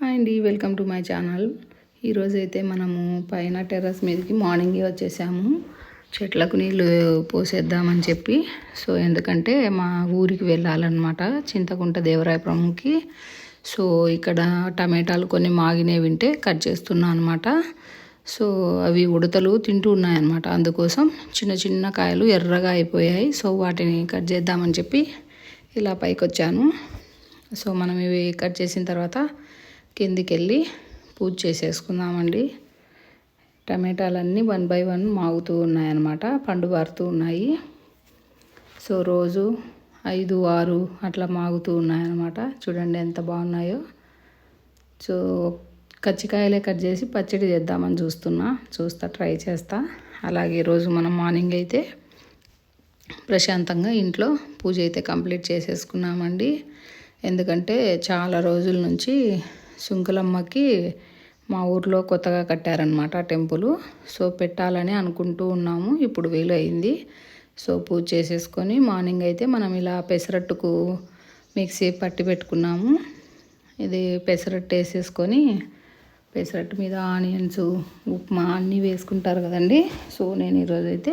Hi అండి welcome to my channel. ఈరోజైతే మనము పైన టెర్రస్ మీదకి మార్నింగే వచ్చేసాము. చెట్లకు నీళ్ళు పోసేద్దామని చెప్పి. సో ఎందుకంటే మా ఊరికి వెళ్ళాలన్నమాట చింతకుంట దేవరాయపురంకి. సో ఇక్కడ టమాటాలు కొన్ని మాగినవి వింటే కట్ చేస్తున్నా అనమాట సో అవి ఉడతలు తింటూ ఉన్నాయన్నమాట. అందుకోసం చిన్న చిన్న కాయలు ఎర్రగా అయిపోయాయి. సో వాటిని కట్ చేద్దామని చెప్పి ఇలా పైకి వచ్చాను సో మనం ఇవి కట్ చేసిన తర్వాత కిందికి వెళ్ళి పూజ చేసేసుకుందామండి. టమాటాలన్నీ వన్ బై వన్ మాగుతూ ఉన్నాయన్నమాట పండు బారుతూ ఉన్నాయి. సో రోజు ఐదు ఆరు అట్లా మాగుతూ ఉన్నాయన్నమాట. చూడండి ఎంత బాగున్నాయో. సో కచ్చికాయలే కట్ చేసి పచ్చడి చేద్దామని చూస్తున్నా. చూస్తా ట్రై చేస్తా. అలాగే రోజు మనం మార్నింగ్ అయితే ప్రశాంతంగా ఇంట్లో పూజ అయితే కంప్లీట్ చేసేసుకున్నామండి. ఎందుకంటే చాలా రోజుల నుంచి సుంకులమ్మకి మా ఊర్లో కొత్తగా కట్టారనమాట టెంపుల్. సో పెట్టాలని అనుకుంటూ ఉన్నాము. ఇప్పుడు వీలు అయింది. సో పూజ చేసేసుకొని మార్నింగ్ అయితే మనం ఇలా పెసరట్టుకు మిక్సీ పట్టి పెట్టుకున్నాము. ఇది పెసరట్టు వేసేసుకొని పెసరట్టు మీద ఆనియన్స్ ఉప్మా అన్నీ వేసుకుంటారు కదండి. సో నేను ఈరోజు అయితే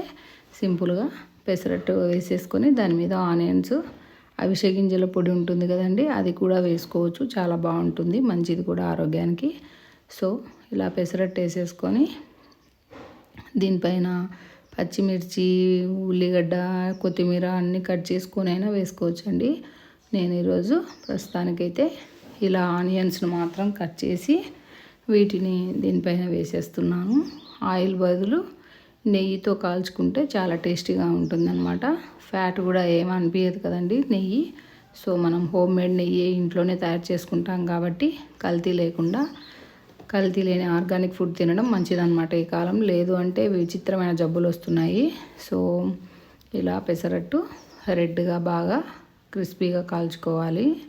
సింపుల్గా పెసరట్టు వేసేసుకొని దాని మీద ఆనియన్స్ అవిసె గింజల పొడి ఉంటుంది కదండి అది కూడా వేసుకోవచ్చు. చాలా బాగుంటుంది మంచిది కూడా ఆరోగ్యానికి. సో ఇలా పెసరట్టు వేసేసుకొని దీనిపైన పచ్చిమిర్చి ఉల్లిగడ్డ కొత్తిమీర అన్నీ కట్ చేసుకొని అయినా వేసుకోవచ్చండి. నేను ఈరోజు ప్రస్తుతానికైతే ఇలా ఆనియన్స్ను మాత్రం కట్ చేసి వీటిని దీనిపైన వేసేస్తున్నాను. ఆయిల్ బదులు నెయ్యితో కాల్చుకుంటే చాలా టేస్టీగా ఉంటుందన్నమాట. ఫ్యాట్ కూడా ఏమనిపించదు కదండి నెయ్యి. సో మనం హోమ్ మేడ్ నెయ్యి ఇంట్లోనే తయారు చేసుకుంటాం కాబట్టి కల్తీ లేకుండా కల్తీ లేని ఆర్గానిక్ ఫుడ్ తినడం మంచిదన్నమాట ఈ కాలం. లేదు అంటే విచిత్రమైన జబ్బులు వస్తున్నాయి. సో ఇలా పెసరట్టు రెడ్గా బాగా క్రిస్పీగా కాల్చుకోవాలి.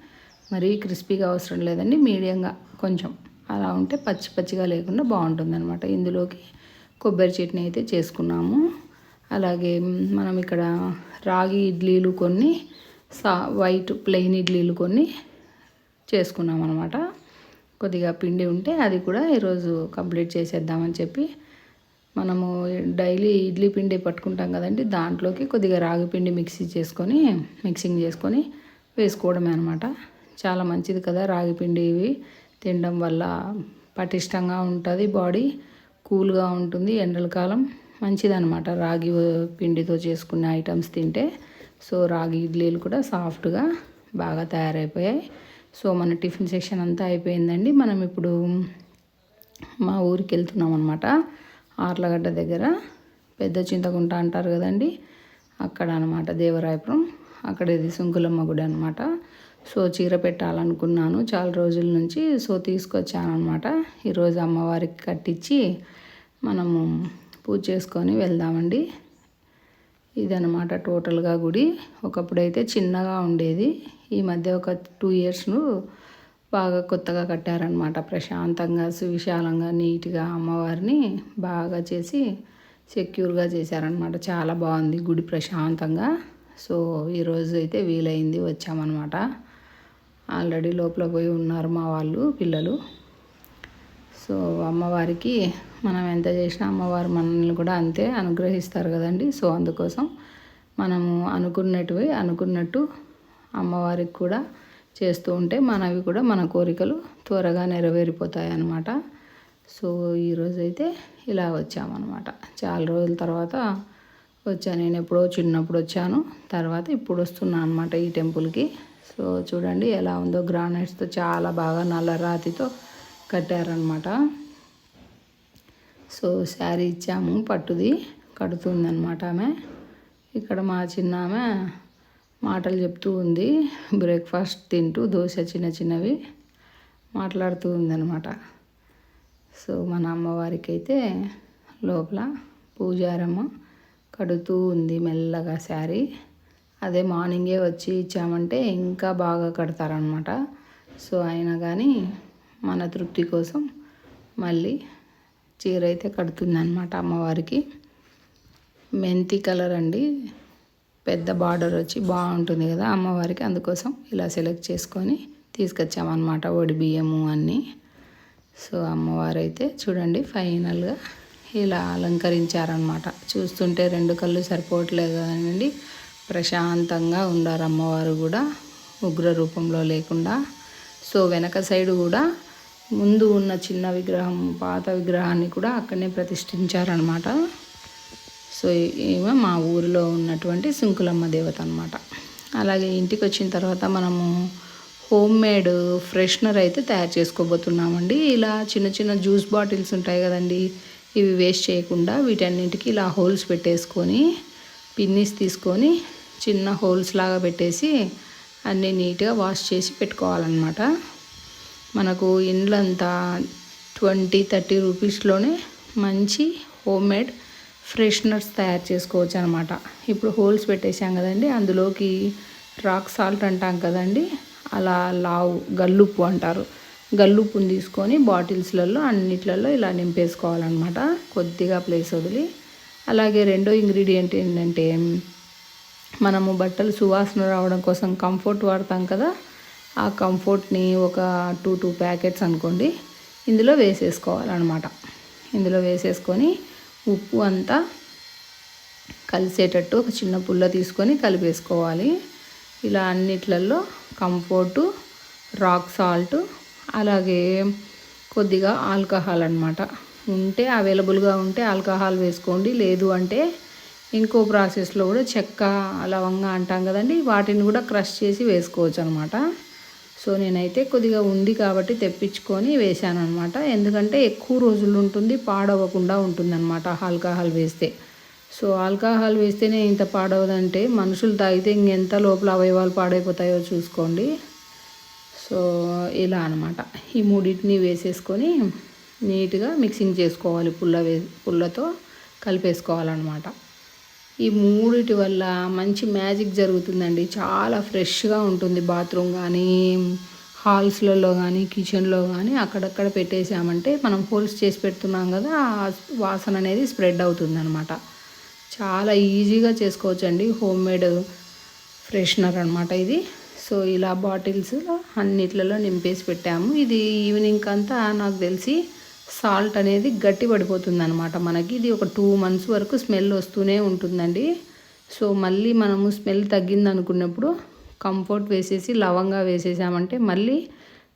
మరీ క్రిస్పీగా అవసరం లేదండి మీడియంగా కొంచెం. అలా ఉంటే పచ్చి పచ్చిగా లేకుండా బాగుంటుంది అనమాట ఇందులోకి కొబ్బరి చట్నీ అయితే చేసుకున్నాము. అలాగే మనం ఇక్కడ రాగి ఇడ్లీలు కొన్ని సా వైట్ ప్లెయిన్ ఇడ్లీలు కొన్ని చేసుకున్నాం అనమాట కొద్దిగా పిండి ఉంటే అది కూడా ఈరోజు కంప్లీట్ చేసేద్దామని చెప్పి మనము డైలీ ఇడ్లీ పిండి పట్టుకుంటాం కదండి దాంట్లోకి కొద్దిగా రాగి పిండి మిక్సీ చేసుకొని మిక్సింగ్ చేసుకొని వేసుకోవడమే అనమాట చాలా మంచిది కదా రాగి పిండి ఇవి తినడం వల్ల. పటిష్టంగా ఉంటుంది బాడీ. కూల్గా ఉంటుంది. ఎండల కాలం మంచిదనమాట రాగి పిండితో చేసుకునే ఐటమ్స్ తింటే. సో రాగి ఇడ్లీలు కూడా సాఫ్ట్గా బాగా తయారైపోయాయి. సో మన టిఫిన్ సెక్షన్ అంతా అయిపోయిందండి. మనం ఇప్పుడు మా ఊరికి వెళ్తున్నాం అనమాట ఆర్లగడ్డ దగ్గర పెద్ద చింతకుంట అంటారు కదండి. అక్కడ అనమాట దేవరాయపురం. అక్కడ ఇది సుంకులమ్మ గుడి అనమాట సో చీర పెట్టాలనుకున్నాను. చాలా రోజుల నుంచి సో తీసుకొచ్చాను అనమాట ఈరోజు అమ్మవారికి కట్టించి మనము పూజ చేసుకొని వెళ్దామండి. ఇదనమాట టోటల్గా గుడి. ఒకప్పుడైతే చిన్నగా ఉండేది. ఈ మధ్య ఒక టూ ఇయర్స్ను బాగా కొత్తగా కట్టారనమాట ప్రశాంతంగా సువిశాలంగా నీట్గా అమ్మవారిని బాగా చేసి సెక్యూర్గా చేశారనమాట చాలా బాగుంది గుడి ప్రశాంతంగా. సో ఈరోజు అయితే వీలైంది వచ్చామన్నమాట. ఆల్రెడీ లోపల పోయి ఉన్నారు మా వాళ్ళు పిల్లలు. సో అమ్మవారికి మనం ఎంత చేసినా అమ్మవారు మనల్ని కూడా అంతే అనుగ్రహిస్తారు కదండి. సో అందుకోసం మనము అనుకున్నట్టువి అనుకున్నట్టు అమ్మవారికి కూడా చేస్తూ ఉంటే మనవి కూడా మన కోరికలు త్వరగా నెరవేరిపోతాయి అన్నమాట. సో ఈరోజైతే ఇలా వచ్చామన్నమాట. చాలా రోజుల తర్వాత వచ్చాను నేను ఎప్పుడో చిన్నప్పుడు వచ్చాను. తర్వాత ఇప్పుడు వస్తున్నాను అనమాట ఈ టెంపుల్కి. సో చూడండి ఎలా ఉందో గ్రానైట్స్తో చాలా బాగా నల్ల రాతితో కట్టారనమాట సో శారీ ఇచ్చాము పట్టుది కడుతుందనమాట ఆమె. ఇక్కడ మా చిన్న ఆమె మాటలు చెప్తూ ఉంది బ్రేక్ఫాస్ట్ తింటూ దోశ చిన్న చిన్నవి మాట్లాడుతూ ఉందనమాట సో మన అమ్మవారికి అయితే లోపల పూజారమ్మ కడుతూ ఉంది మెల్లగా శారీ. అదే మార్నింగే వచ్చి ఇచ్చామంటే ఇంకా బాగా కడతారనమాట సో అయినా కానీ మన తృప్తి కోసం మళ్ళీ చీర అయితే కడుతుందనమాట అమ్మవారికి. మెంతి కలర్ అండి. పెద్ద బార్డర్ వచ్చి బాగుంటుంది కదా అమ్మవారికి. అందుకోసం ఇలా సెలెక్ట్ చేసుకొని తీసుకొచ్చామన్నమాట ఒడి బియ్యము అన్నీ. సో అమ్మవారు అయితే చూడండి ఫైనల్గా ఇలా అలంకరించారనమాట చూస్తుంటే రెండు కళ్ళు సరిపోవట్లేదు కదండి. ప్రశాంతంగా ఉండారు అమ్మవారు కూడా ఉగ్ర రూపంలో లేకుండా. సో వెనక సైడ్ కూడా ముందు ఉన్న చిన్న విగ్రహం పాత విగ్రహాన్ని కూడా అక్కడనే ప్రతిష్ఠించారనమాట సో ఈమె మా ఊరిలో ఉన్నటువంటి సుంకులమ్మ దేవత అనమాట అలాగే ఇంటికి వచ్చిన తర్వాత మనము హోమ్ మేడ్ ఫ్రెషనర్ అయితే తయారు చేసుకోబోతున్నామండి. ఇలా చిన్న చిన్న జ్యూస్ బాటిల్స్ ఉంటాయి కదండి ఇవి వేస్ట్ చేయకుండా వీటన్నింటికి ఇలా హోల్స్ పెట్టేసుకొని పిన్నిస్ తీసుకొని చిన్న హోల్స్ లాగా పెట్టేసి అన్నీ నీట్గా వాష్ చేసి పెట్టుకోవాలన్నమాట. మనకు ఇండ్లంతా ట్వంటీ థర్టీ రూపీస్లోనే మంచి హోమ్ మేడ్ ఫ్రెషనర్స్ తయారు చేసుకోవచ్చు అనమాట ఇప్పుడు హోల్స్ పెట్టేసాం కదండి అందులోకి రాక్ సాల్ట్ అంటాం కదండి అలా లావు గల్లుప్పు అంటారు. గల్లుప్పుని తీసుకొని బాటిల్స్లలో అన్నిట్లలో ఇలా నింపేసుకోవాలన్నమాట. కొద్దిగా ప్లేస్ వదిలి. అలాగే రెండో ఇంగ్రీడియంట్ ఏంటంటే మనము బట్టలు సువాసన రావడం కోసం కంఫర్ట్ వాడతాం కదా ఆ కంఫర్ట్ని ఒక టూ టూ ప్యాకెట్స్ అనుకోండి ఇందులో వేసేసుకోవాలన్నమాట. ఇందులో వేసేసుకొని ఉప్పు అంతా కలిసేటట్టు ఒక చిన్న పుల్ల తీసుకొని కలిపేసుకోవాలి. ఇలా అన్నిట్లలో కంఫర్టు రాక్ సాల్ట్ అలాగే కొద్దిగా ఆల్కహాల్ అనమాట ఉంటే అవైలబుల్గా ఉంటే ఆల్కహాల్ వేసుకోండి లేదు అంటే ఇంకో ప్రాసెస్లో కూడా చెక్క లవంగా అంటాం కదండి వాటిని కూడా క్రష్ చేసి వేసుకోవచ్చు అనమాట సో నేనైతే కొద్దిగా ఉంది కాబట్టి తెప్పించుకొని వేసాను అనమాట ఎందుకంటే ఎక్కువ రోజులు ఉంటుంది పాడవకుండా ఉంటుందన్నమాట ఆల్కహాల్ వేస్తే. సో ఆల్కహాల్ వేస్తేనే ఇంత పాడవదంటే మనుషులు తాగితే ఇంకెంత లోపల అవయవాలు పాడైపోతాయో చూసుకోండి. సో ఇలా అనమాట ఈ మూడింటిని వేసేసుకొని నీట్గా మిక్సింగ్ చేసుకోవాలి పుల్ల వే పుల్లతో కలిపేసుకోవాలన్నమాట. ఈ మూడిటి వల్ల మంచి మ్యాజిక్ జరుగుతుందండి. చాలా ఫ్రెష్గా ఉంటుంది బాత్రూమ్ కానీ హాల్స్లలో కానీ కిచెన్లో కానీ అక్కడక్కడ పెట్టేసామంటే మనం హోల్స్ చేసి పెడుతున్నాం కదా వాసన అనేది స్ప్రెడ్ అవుతుంది అనమాట చాలా ఈజీగా చేసుకోవచ్చండి. హోమ్ మేడ్ ఫ్రెషనర్ అనమాట ఇది. సో ఇలా బాటిల్స్ అన్నిట్లలో నింపేసి పెట్టాము. ఇది ఈవినింగ్ అంతా నాకు తెలిసి సాల్ట్ అనేది గట్టి పడిపోతుంది అనమాట మనకి ఇది ఒక టూ మంత్స్ వరకు స్మెల్ వస్తూనే ఉంటుందండి. సో మళ్ళీ మనము స్మెల్ తగ్గింది అనుకున్నప్పుడు కంఫర్ట్ వేసేసి లవంగా వేసేసామంటే మళ్ళీ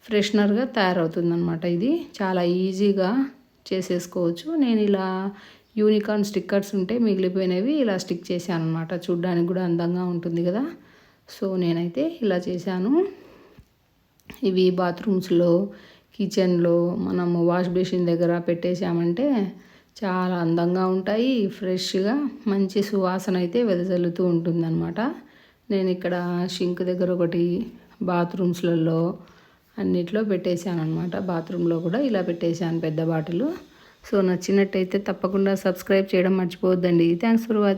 ఫ్రెషనర్గా తయారవుతుంది అనమాట ఇది. చాలా ఈజీగా చేసేసుకోవచ్చు. నేను ఇలా యూనికార్న్ స్టిక్కర్స్ ఉంటే మిగిలిపోయినవి ఇలా స్టిక్ చేశాను అనమాట చూడ్డానికి కూడా అందంగా ఉంటుంది కదా. సో నేనైతే ఇలా చేశాను. ఇవి బాత్రూమ్స్లో కిచెన్లో మనము వాష్ బేసిన్ దగ్గర పెట్టేసామంటే చాలా అందంగా ఉంటాయి ఫ్రెష్గా మంచి సువాసన అయితే వెదజల్లుతూ ఉంటుందన్నమాట. నేను ఇక్కడ షింక్ దగ్గర ఒకటి బాత్రూమ్స్లలో అన్నిట్లో పెట్టేశాను అనమాట బాత్రూంలో కూడా ఇలా పెట్టేశాను పెద్ద బాటిల్. సో నచ్చినట్టయితే తప్పకుండా సబ్స్క్రైబ్ చేయడం మర్చిపోవద్దండి. Thanks for watching